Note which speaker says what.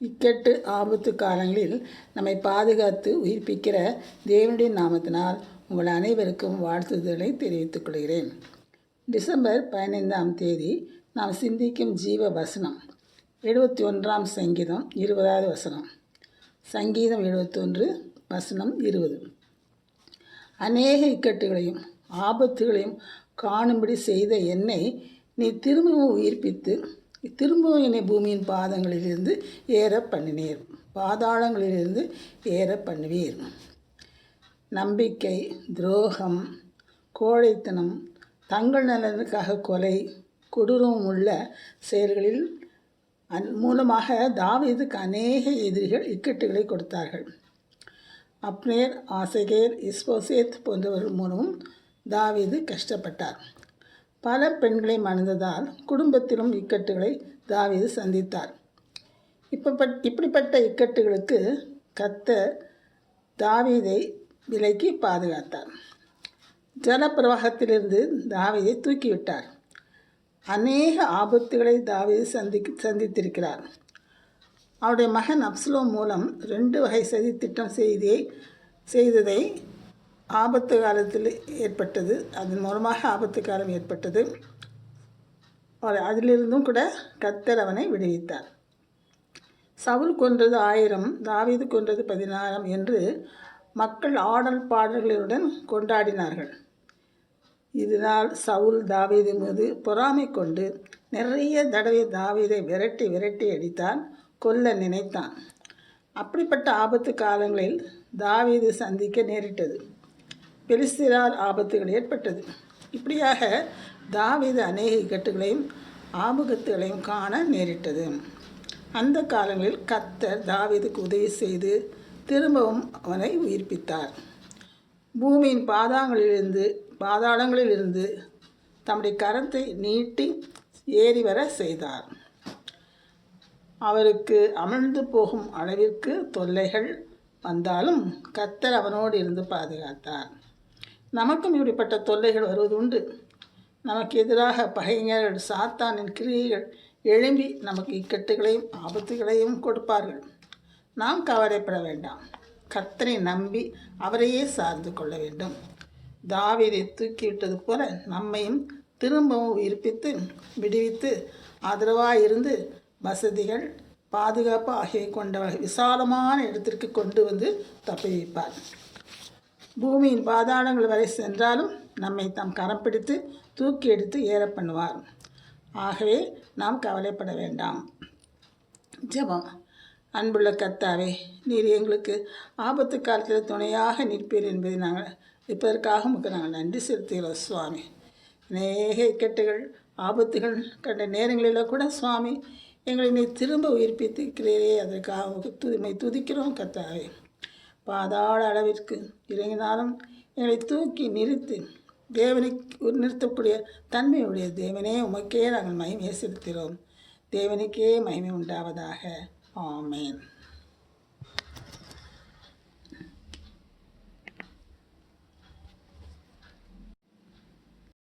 Speaker 1: இக்கட்டு ஆபத்து காலங்களில் நம்மை பாதுகாத்து உயிர்ப்பிக்கிற தேவனுடைய நாமத்தினால் உங்கள் அனைவருக்கும் வாழ்த்துதலை தெரிவித்துக் கொள்கிறேன். டிசம்பர் பதினைந்தாம் தேதி நாம் சிந்திக்கும் ஜீவ வசனம் எழுபத்தி ஒன்றாம் சங்கீதம் இருபதாவது வசனம். சங்கீதம் எழுபத்தொன்று வசனம் இருபது. அநேக இக்கட்டுகளையும் ஆபத்துகளையும் காணும்படி செய்த என்னை நீ திரும்பவும் உயிர்ப்பித்து திரும்பவும் என்னை பூமியின் பாதங்களிலிருந்து ஏற பண்ணினீர். பாதாளங்களிலிருந்து ஏற பண்ணுவீர். நம்பிக்கை துரோகம் கோழைத்தனம் தங்கள் நலனுக்காக கொலை கொடூரம் உள்ள செயல்களில் அன் மூலமாக தாவீதுக்கு அநேக எதிரிகள் இக்கட்டுகளை கொடுத்தார்கள். அப்னேர் ஆசகேர் இஸ்போசேத் போன்றவர்கள் மூலமும் தாவீது கஷ்டப்பட்டார். பல பெண்களை மணந்ததால் குடும்பத்திலும் இக்கட்டுகளை தாவீது சந்தித்தார். இப்போ இப்படிப்பட்ட இக்கட்டுகளுக்கு கத்த தாவீதை விலக்கி பாதுகாத்தார். ஜலப்பிரவாகத்திலிருந்து தாவீதை தூக்கிவிட்டார். அநேக ஆபத்துகளை தாவீது சந்தி சந்தித்திருக்கிறார். அவருடைய மகன் அப்ஸ்லோ மூலம் ரெண்டு வகை சதி திட்டம் செய்தியை செய்ததை ஆபத்து காலத்தில் ஏற்பட்டது அதன் மூலமாக ஆபத்து காலம் ஏற்பட்டது. அவர் அதிலிருந்தும் கூட கத்தர் அவனை விடுவித்தார். சவுல் கொன்றது ஆயிரம் தாவீது கொன்றது பதினாயிரம் என்று மக்கள் ஆடல் பாடல்களுடன் கொண்டாடினார்கள். இதனால் சவுல் தாவீது மீது பொறாமை கொண்டு நிறைய தடவை தாவீதை விரட்டி விரட்டி அடித்தான் கொல்ல நினைத்தான். அப்படிப்பட்ட ஆபத்து காலங்களில் தாவீது சந்திக்க நேரிட்டது. பெலிஸ்திரால் ஆபத்துகள் ஏற்பட்டது. இப்படியாக தாவீது அநேக இக்கட்டுகளையும் ஆபத்துகளையும் காண நேரிட்டது. அந்த காலங்களில் கத்தர் தாவீதுக்கு உதவி செய்து திரும்பவும் அவனை உயிர்ப்பித்தார். பூமியின் பாதாங்களிலிருந்து பாதாளங்களிலிருந்து தம்முடைய கரத்தை நீட்டி ஏறி வர செய்தார். அவருக்கு அமிழ்ந்து போகும் அளவிற்கு தொல்லைகள் வந்தாலும் கத்தர் அவனோடு இருந்து பாதுகாத்தார். நமக்கும் இப்படிப்பட்ட தொல்லைகள் வருவது உண்டு நமக்கு எதிராக பகைஞர்கள் சாத்தானின் கிரியைகள் எழும்பி நமக்கு இக்கட்டுகளையும் ஆபத்துகளையும் கொடுப்பார்கள். நாம் கவலைப்பட வேண்டாம். கத்தனை நம்பி அவரையே சார்ந்து கொள்ள வேண்டும். தாவிதை தூக்கிவிட்டது போல நம்மையும் திரும்பவும் உயிர்ப்பித்து விடுவித்து ஆதரவாக இருந்து வசதிகள் பாதுகாப்பு ஆகியவை கொண்ட விசாலமான இடத்திற்கு கொண்டு வந்து தப்பி வைப்பார். பூமியின் பாதாளங்கள் வரை சென்றாலும் நம்மை தாம் கரம் பிடித்து தூக்கி எடுத்து ஏற பண்ணுவார். ஆகவே நாம் கவலைப்பட வேண்டாம். ஜெபம். அன்புள்ள கத்தாவே நீர் எங்களுக்கு ஆபத்து காலத்தில் துணையாக நிற்பீர் என்பதை நாங்கள் இப்பதற்காக உங்களுக்கு நாங்கள் நன்றி செலுத்துகிறோம் சுவாமி. அநேக இக்கட்டுகள் ஆபத்துகள் கண்ட நேரங்களில் கூட சுவாமி எங்களை நீ திரும்ப உயிர்ப்பித்திருக்கிறீரே அதற்காக துமை துதிக்கிறோம் கத்தாவே பாதாள அளவிற்கு இறங்கினாலும் எங்களை தூக்கி நிறுத்து தேவனை நிறுத்தக்கூடிய தன்மையுடைய தேவனே உமக்கே நாங்கள் மகிமையை செலுத்துகிறோம். தேவனுக்கே மகிமை உண்டாவதாக. ஆமேன்.